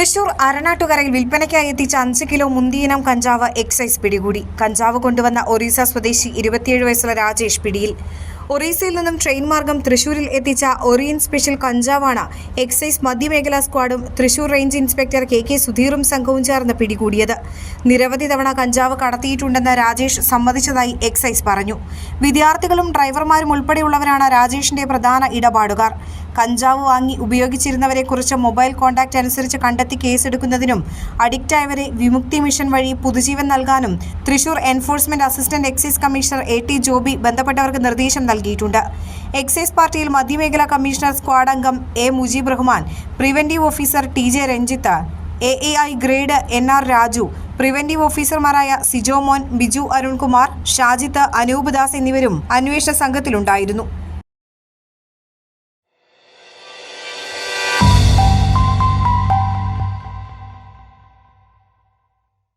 തൃശൂർ അരണാട്ടുകരയിൽ വിൽപ്പനയ്ക്കായി എത്തിച്ച അഞ്ച് കിലോ മുന്തിയിനം കഞ്ചാവ് എക്സൈസ് പിടികൂടി. കഞ്ചാവ് കൊണ്ടുവന്ന ഒറീസ സ്വദേശി ഇരുപത്തിയേഴ് വയസ്സുള്ള രാജേഷ് പിടിയിൽ. ഒറീസയിൽ നിന്നും ട്രെയിൻ മാർഗം തൃശൂരിൽ എത്തിച്ച ഒറിയൻ സ്പെഷ്യൽ കഞ്ചാവാണ് എക്സൈസ് മധ്യമേഖലാ സ്ക്വാഡും Thrissur range inspector K K സുധീറും സംഘവും ചേർന്ന് പിടികൂടിയത്. നിരവധി തവണ കഞ്ചാവ് കടത്തിയിട്ടുണ്ടെന്ന് രാജേഷ് സമ്മതിച്ചതായി എക്സൈസ് പറഞ്ഞു. വിദ്യാർത്ഥികളും ഡ്രൈവർമാരും ഉൾപ്പെടെയുള്ളവരാണ് രാജേഷിന്റെ പ്രധാന ഇടപാടുകാർ. കഞ്ചാവ് വാങ്ങി ഉപയോഗിച്ചിരുന്നവരെ ഉപയോഗിച്ചിരുന്നവരെക്കുറിച്ച് മൊബൈൽ കോൺടാക്റ്റ് അനുസരിച്ച് കണ്ടെത്തി കേസെടുക്കുന്നതിനും അഡിക്റ്റായവരെ വിമുക്തി മിഷൻ വഴി പുതുജീവൻ നൽകാനും Thrissur enforcement assistant excise commissioner A T Joby ബന്ധപ്പെട്ടവർക്ക് നിർദ്ദേശം നൽകിയിട്ടുണ്ട്. എക്സൈസ് പാർട്ടിയിൽ മധ്യമേഖലാ കമ്മീഷണർ സ്ക്വാഡ് അംഗം A Mujeeb Rahman preventive officer T J Ranjith A A I grade N R Raju preventive ഓഫീസർമാരായ സിജോമോൻ ബിജു അരുൺകുമാർ ഷാജിത്ത് അനൂപ് ദാസ് എന്നിവരും അന്വേഷണ സംഘത്തിലുണ്ടായിരുന്നു.